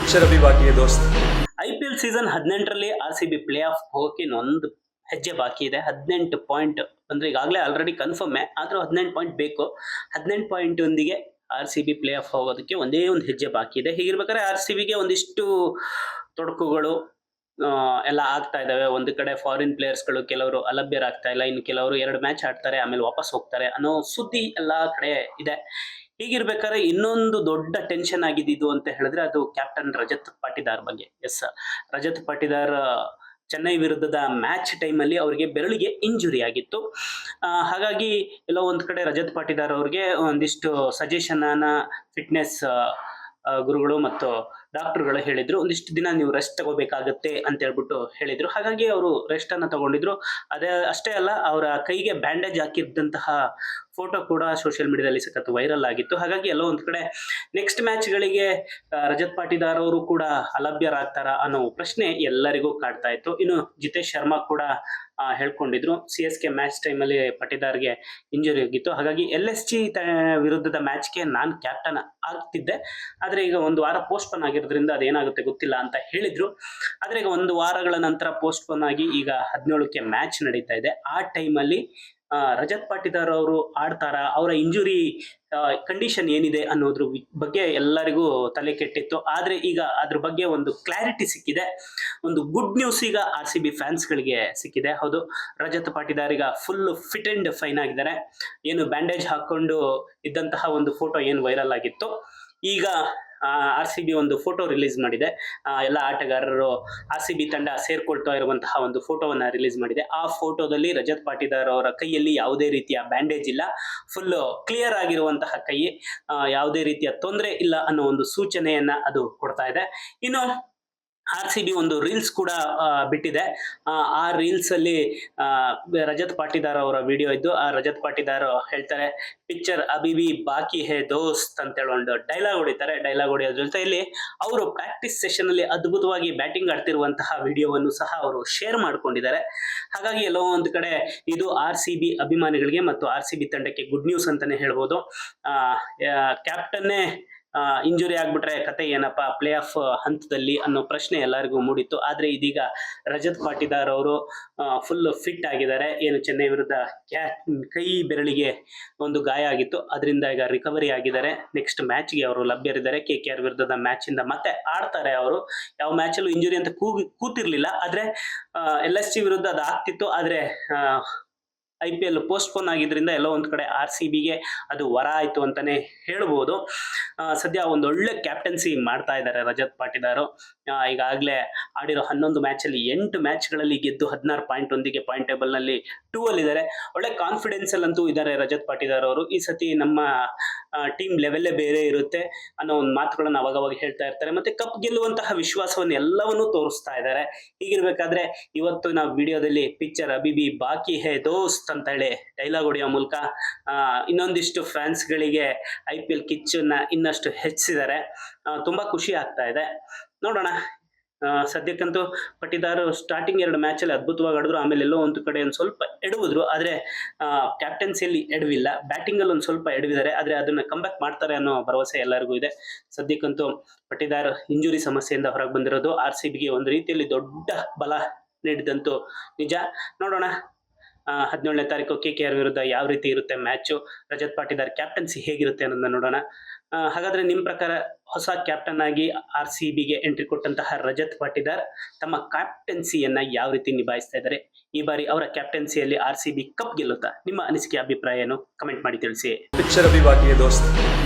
Picture ಅಭಿ ಬಾಕಿ ಇದೆ ದೋಸ್ತ್. ಐ ಪಿ ಎಲ್ ಸೀಸನ್ ಹದಿನೆಂಟರಲ್ಲಿ R C B play off ಹೋಗಕ್ಕೆ ಇನ್ನೊಂದು ಹೆಜ್ಜೆ ಬಾಕಿ ಇದೆ. ಹದಿನೆಂಟು ಪಾಯಿಂಟ್ ಅಂದರೆ ಈಗಾಗಲೇ ಆಲ್ರೆಡಿ ಕನ್ಫರ್ಮೇ ಆದರೂ ಹದಿನೆಂಟು ಪಾಯಿಂಟ್ ಬೇಕು. ಹದಿನೆಂಟು ಪಾಯಿಂಟ್ ಒಂದಿಗೆ R C B play off ಹೋಗೋದಕ್ಕೆ ಒಂದೇ ಒಂದು ಹೆಜ್ಜೆ ಬಾಕಿ ಇದೆ. ಹೀಗಿರ್ಬೇಕಾದ್ರೆ ಆರ್ ಸಿ ಬಿಗೆ ಒಂದಿಷ್ಟು ತೊಡಕುಗಳು ಎಲ್ಲ ಆಗ್ತಾ ಇದಾವೆ. ಒಂದು ಕಡೆ ಫಾರಿನ್ ಪ್ಲೇಯರ್ಸ್ಗಳು ಕೆಲವರು ಅಲಭ್ಯರಾಗ್ತಾ ಇಲ್ಲ. ಇನ್ನು ಕೆಲವರು ಎರಡು ಮ್ಯಾಚ್ ಆಡ್ತಾರೆ, ಆಮೇಲೆ ವಾಪಸ್ ಹೋಗ್ತಾರೆ ಅನ್ನೋ ಸುದ್ದಿ ಎಲ್ಲ ಕಡೆ ಇದೆ. ಹೀಗಿರ್ಬೇಕಾದ್ರೆ ಇನ್ನೊಂದು ದೊಡ್ಡ ಟೆನ್ಷನ್ ಆಗಿದ್ದು ಅಂತ ಹೇಳಿದ್ರೆ ಅದು ಕ್ಯಾಪ್ಟನ್ ರಜತ್ ಪಾಟಿದಾರ್ ಬಗ್ಗೆ. ಎಸ್ ರಜತ್ ಪಾಟಿದಾರ್ ಚೆನ್ನೈ ವಿರುದ್ಧದ ಮ್ಯಾಚ್ ಟೈಮಲ್ಲಿ ಅವರಿಗೆ ಬೆರಳಿಗೆ ಇಂಜುರಿ ಆಗಿತ್ತು. ಹಾಗಾಗಿ ಎಲ್ಲೋ ಒಂದು ಕಡೆ ರಜತ್ ಪಾಟಿದಾರ್ ಅವ್ರಿಗೆ ಒಂದಿಷ್ಟು ಸಜೆಷನ್ ಫಿಟ್ನೆಸ್ ಗುರುಗಳು ಮತ್ತು ಡಾಕ್ಟರ್ಗಳು ಹೇಳಿದ್ರು, ಒಂದಿಷ್ಟು ದಿನ ನೀವು ರೆಸ್ಟ್ ತಗೋಬೇಕಾಗತ್ತೆ ಅಂತ ಹೇಳ್ಬಿಟ್ಟು ಹೇಳಿದ್ರು. ಹಾಗಾಗಿ ಅವರು ರೆಸ್ಟ್ ಅನ್ನ ತಗೊಂಡಿದ್ರು. ಅದೇ ಅಷ್ಟೇ ಅಲ್ಲ, ಅವರ ಕೈಗೆ ಬ್ಯಾಂಡೇಜ್ ಹಾಕಿದ್ದಂತಹ ಫೋಟೋ ಕೂಡ ಸೋಷಿಯಲ್ ಮೀಡಿಯಾದಲ್ಲಿ ಸಖತ್ ವೈರಲ್ ಆಗಿತ್ತು. ಹಾಗಾಗಿ ಎಲ್ಲೋ ಒಂದು ಕಡೆ ನೆಕ್ಸ್ಟ್ ಮ್ಯಾಚ್ಗಳಿಗೆ ರಜತ್ ಪಾಟಿದಾರ್ ಅವರು ಕೂಡ ಅಲಭ್ಯರಾಗ್ತಾರ ಅನ್ನೋ ಪ್ರಶ್ನೆ ಎಲ್ಲರಿಗೂ ಕಾಡ್ತಾ ಇತ್ತು. ಇನ್ನು ಜಿತೇಶ್ ಶರ್ಮಾ ಕೂಡ ಹೇಳ್ಕೊಂಡಿದ್ರು ಸಿ ಎಸ್ ಕೆ ಮ್ಯಾಚ್ ಟೈಮಲ್ಲಿ ಪಟಿದಾರ್ಗೆ ಇಂಜುರಿ ಆಗಿತ್ತು. ಹಾಗಾಗಿ ಎಲ್ ಎಸ್ ಜಿ ವಿರುದ್ಧದ ಮ್ಯಾಚ್ಗೆ ನಾನು ಕ್ಯಾಪ್ಟನ್ ಆಗ್ತಿದ್ದೆ. ಆದರೆ ಈಗ ಒಂದು ವಾರ ಪೋಸ್ಟ್ಪೋನ್ ಆಗಿರೋದ್ರಿಂದ ಅದೇನಾಗುತ್ತೆ ಗೊತ್ತಿಲ್ಲ ಅಂತ ಹೇಳಿದ್ರು. ಆದರೆ ಈಗ ಒಂದು ವಾರಗಳ ನಂತರ ಪೋಸ್ಟ್ಪೋನ್ ಆಗಿ ಈಗ ಹದಿನೇಳಕ್ಕೆ ಮ್ಯಾಚ್ ನಡೀತಾ ಇದೆ. ಆ ಟೈಮಲ್ಲಿ ರಜತ್ ಪಾಟಿದಾರ್ ಅವರು ಆಡ್ತಾರ, ಅವರ ಇಂಜುರಿ ಕಂಡೀಷನ್ ಏನಿದೆ ಅನ್ನೋದ್ರ ಬಗ್ಗೆ ಎಲ್ಲರಿಗೂ ತಲೆ ಕೆಟ್ಟಿತ್ತು. ಆದರೆ ಈಗ ಅದ್ರ ಬಗ್ಗೆ ಒಂದು ಕ್ಲಾರಿಟಿ ಸಿಕ್ಕಿದೆ. ಒಂದು ಗುಡ್ ನ್ಯೂಸ್ ಈಗ ಆರ್ ಸಿ ಬಿ ಫ್ಯಾನ್ಸ್ಗಳಿಗೆ ಸಿಕ್ಕಿದೆ. ಹೌದು, ರಜತ್ ಪಾಟಿದಾರ್ ಈಗ ಫುಲ್ ಫಿಟ್ ಅಂಡ್ ಫೈನ್ ಆಗಿದ್ದಾರೆ. ಏನು ಬ್ಯಾಂಡೇಜ್ ಹಾಕೊಂಡು ಇದ್ದಂತಹ ಒಂದು ಫೋಟೋ ಏನು ವೈರಲ್ ಆಗಿತ್ತು. ಈಗ ಆರ್ ಸಿ ಬಿ ಒಂದು ಫೋಟೋ ರಿಲೀಸ್ ಮಾಡಿದೆ. ಎಲ್ಲ ಆಟಗಾರರು ಆರ್ ಸಿ ಬಿ ತಂಡ ಸೇರ್ಕೊಳ್ತಾ ಇರುವಂತಹ ಒಂದು ಫೋಟೋವನ್ನು ರಿಲೀಸ್ ಮಾಡಿದೆ. ಆ ಫೋಟೋದಲ್ಲಿ ರಜತ್ ಪಾಟೀದಾರ್ ಅವರ ಕೈಯಲ್ಲಿ ಯಾವುದೇ ರೀತಿಯ ಬ್ಯಾಂಡೇಜ್ ಇಲ್ಲ. ಫುಲ್ ಕ್ಲಿಯರ್ ಆಗಿರುವಂತಹ ಕೈ. ಯಾವುದೇ ರೀತಿಯ ತೊಂದರೆ ಇಲ್ಲ ಅನ್ನೋ ಒಂದು ಸೂಚನೆಯನ್ನ ಅದು ಕೊಡ್ತಾ ಇದೆ. ಇನ್ನು ಆರ್ ಸಿ ಬಿ ಒಂದು ರೀಲ್ಸ್ ಕೂಡ ಬಿಟ್ಟಿದೆ. ಆ, ರೀಲ್ಸ್ ಅಲ್ಲಿ ರಜತ್ ಪಾಟಿದಾರ್ ಅವರ ವಿಡಿಯೋ ಇದ್ದು ಆ ರಜತ್ ಪಾಟಿದಾರ್ ಹೇಳ್ತಾರೆ ಪಿಕ್ಚರ್ ಅಬಿಬಿ ಬಾಕಿ ಹೇ ದೋಸ್ತ್ ಅಂತ ಹೇಳಿ ಒಂದು ಡೈಲಾಗ್ ಹೊಡಿತಾರೆ. ಡೈಲಾಗ್ ಹೊಡೆಯೋದ್ರ ಜೊತೆಯಲ್ಲಿ ಅವರು ಪ್ರಾಕ್ಟೀಸ್ ಸೆಷನ್ ಅಲ್ಲಿ ಅದ್ಭುತವಾಗಿ ಬ್ಯಾಟಿಂಗ್ ಆಡ್ತಿರುವಂತಹ ವಿಡಿಯೋವನ್ನು ಸಹ ಅವರು ಶೇರ್ ಮಾಡ್ಕೊಂಡಿದ್ದಾರೆ. ಹಾಗಾಗಿ ಎಲ್ಲೋ ಒಂದು ಕಡೆ ಇದು ಆರ್ ಸಿ ಬಿ ಅಭಿಮಾನಿಗಳಿಗೆ ಮತ್ತು ಆರ್ ಸಿ ಬಿ ತಂಡಕ್ಕೆ ಗುಡ್ ನ್ಯೂಸ್ ಅಂತಾನೆ ಹೇಳ್ಬೋದು. ಕ್ಯಾಪ್ಟನ್ನೇ ಇಂಜುರಿ ಆಗ್ಬಿಟ್ರೆ ಕತೆ ಏನಪ್ಪ ಪ್ಲೇ ಆಫ್ ಹಂತದಲ್ಲಿ ಅನ್ನೋ ಪ್ರಶ್ನೆ ಎಲ್ಲರಿಗೂ ಮೂಡಿತ್ತು. ಆದ್ರೆ ಇದೀಗ ರಜತ್ ಪಾಟಿದಾರ್ ಅವರು ಫುಲ್ ಫಿಟ್ ಆಗಿದ್ದಾರೆ. ಏನು ಚೆನ್ನೈ ವಿರುದ್ಧ ಕೈ ಬೆರಳಿಗೆ ಒಂದು ಗಾಯ ಆಗಿತ್ತು. ಅದರಿಂದ ಈಗ ರಿಕವರಿ ಆಗಿದ್ದಾರೆ. ನೆಕ್ಸ್ಟ್ ಮ್ಯಾಚ್ಗೆ ಅವರು ಲಭ್ಯರಿದ್ದಾರೆ. ಕೆ ಕೆ ಆರ್ ವಿರುದ್ಧದ ಮ್ಯಾಚ್ ಇಂದ ಮತ್ತೆ ಆಡ್ತಾರೆ ಅವರು. ಯಾವ ಮ್ಯಾಚ್ ಮ್ಯಾಚಲ್ಲೂ ಇಂಜುರಿ ಅಂತ ಕೂಗಿ, ಕೂತಿರ್ಲಿಲ್ಲ. ಆದ್ರೆ ಎಲ್ ಎಸ್ ಸಿ ವಿರುದ್ಧ ಅದು ಆಗ್ತಿತ್ತು. ಆದ್ರೆ ಐ ಪಿ ಎಲ್ ಪೋಸ್ಟ್ಪೋನ್ ಆಗಿದ್ದರಿಂದ ಎಲ್ಲೋ ಒಂದು ಕಡೆ ಆರ್ ಸಿ ಬಿಗೆ ಅದು ವರ ಆಯಿತು ಅಂತಾನೆ ಹೇಳ್ಬೋದು. ಸದ್ಯ ಒಂದು ಒಳ್ಳೆ ಕ್ಯಾಪ್ಟನ್ಸಿ ಮಾಡ್ತಾ ಇದ್ದಾರೆ ರಜತ್ ಪಾಟಿದಾರು. ಈಗಾಗಲೇ ಆಡಿರೋ ಹನ್ನೊಂದು ಮ್ಯಾಚಲ್ಲಿ ಎಂಟು ಮ್ಯಾಚ್ಗಳಲ್ಲಿ ಗೆದ್ದು ಹದಿನಾರು ಪಾಯಿಂಟ್ ಒಂದಿಗೆ ಪಾಯಿಂಟ್ ಟೇಬಲ್ನಲ್ಲಿ ಟೂ ಅಲ್ಲಿದ್ದಾರೆ. ಒಳ್ಳೆ ಕಾನ್ಫಿಡೆನ್ಸ್ ಅಲ್ಲಂತೂ ಇದ್ದಾರೆ ರಜತ್ ಪಾಟಿದಾರ್ ಅವರು ಈ ಸತಿ ನಮ್ಮ ಟೀಮ್ ಲೆವೆಲ್ಲೇ ಬೇರೆ ಇರುತ್ತೆ ಅನ್ನೋ ಒಂದು ಮಾತುಗಳನ್ನ ಅವಾಗವಾಗ ಹೇಳ್ತಾ ಇರ್ತಾರೆ. ಮತ್ತೆ ಕಪ್ ಗೆಲ್ಲುವಂತಹ ವಿಶ್ವಾಸವನ್ನು ಎಲ್ಲವನ್ನೂ ತೋರಿಸ್ತಾ ಇದ್ದಾರೆ ಹೀಗಿರ್ಬೇಕಾದ್ರೆ ಇವತ್ತು ನಾವು ವಿಡಿಯೋದಲ್ಲಿ ಪಿಕ್ಚರ್ ಅಬಿಬಿ ಬಾಕಿ ಹೇ ದೋಸ್ತ್ ಅಂತ ಹೇಳಿ ಡೈಲಾಗ್ ಹೊಡೆಯೋ ಮೂಲಕ ಇನ್ನೊಂದಿಷ್ಟು ಫ್ಯಾನ್ಸ್ಗಳಿಗೆ ಐ ಪಿ ಎಲ್ ಕಿಚ್ಚನ್ನ ಇನ್ನಷ್ಟು ಹೆಚ್ಚಿಸಿದ್ದಾರೆ. ಆ, ತುಂಬಾ ಖುಷಿ ಆಗ್ತಾ ಇದೆ. ನೋಡೋಣ ಸದ್ಯಕ್ಕಂತೂ ಪಟ್ಟಿದಾರು ಸ್ಟಾರ್ಟಿಂಗ್ ಎರಡು ಮ್ಯಾಚಲ್ಲಿ ಅದ್ಭುತವಾಗಿ ಆಡಿದ್ರು. ಆಮೇಲೆ ಎಲ್ಲೋ ಒಂದು ಕಡೆ ಒಂದು ಸ್ವಲ್ಪ ಎಡವಿದ್ರು. ಆದರೆ ಕ್ಯಾಪ್ಟನ್ಸಿಯಲ್ಲಿ ಎಡವಿಲ್ಲ. ಬ್ಯಾಟಿಂಗಲ್ಲಿ ಒಂದು ಸ್ವಲ್ಪ ಎಡವಿದ್ದಾರೆ. ಆದರೆ ಅದನ್ನ ಕಂಬ್ಯಾಕ್ ಮಾಡ್ತಾರೆ ಅನ್ನೋ ಭರವಸೆ ಎಲ್ಲರಿಗೂ ಇದೆ. ಸದ್ಯಕ್ಕಂತೂ ಪಟ್ಟಿದಾರ್ ಇಂಜುರಿ ಸಮಸ್ಯೆಯಿಂದ ಹೊರಗೆ ಬಂದಿರೋದು. ಆರ್ ಸಿ ಬಿಗೆ ಒಂದು ರೀತಿಯಲ್ಲಿ ದೊಡ್ಡ ಬಲ ನೀಡಿದಂತೂ ನಿಜ. ನೋಡೋಣ. ಹದಿನೇಳನೇ ತಾರೀಕು ಕೆ ಕೆ ಆರ್ ವಿರುದ್ಧ ಯಾವ ರೀತಿ ಇರುತ್ತೆ ಮ್ಯಾಚು? ರಜತ್ ಪಾಟೀದಾರ್ ಕ್ಯಾಪ್ಟನ್ಸಿ ಹೇಗಿರುತ್ತೆ ಅನ್ನೋದನ್ನ ನೋಡೋಣ. ಹಾಗಾದ್ರೆ ನಿಮ್ಮ ಪ್ರಕಾರ ಹೊಸ ಕ್ಯಾಪ್ಟನ್ ಆಗಿ ಆರ್ ಸಿ ಬಿಗೆ ಎಂಟ್ರಿ ಕೊಟ್ಟಂತಹ ರಜತ್ ಪಾಟೀದಾರ್ ತಮ್ಮ ಕ್ಯಾಪ್ಟನ್ಸಿಯನ್ನ ಯಾವ ರೀತಿ ನಿಭಾಯಿಸ್ತಾ ಇದ್ದಾರೆ? ಈ ಬಾರಿ ಅವರ ಕ್ಯಾಪ್ಟನ್ಸಿಯಲ್ಲಿ ಆರ್ ಸಿ ಬಿ ಕಪ್ ಗೆಲ್ಲುತ್ತಾ? ನಿಮ್ಮ ಅನಿಸಿಕೆ, ಅಭಿಪ್ರಾಯ ಏನು? ಕಮೆಂಟ್ ಮಾಡಿ ತಿಳಿಸಿ. ಪಿಕ್ಚರ್ ಅಭಿವಾದಿಯ ದೋಸ್ತ್.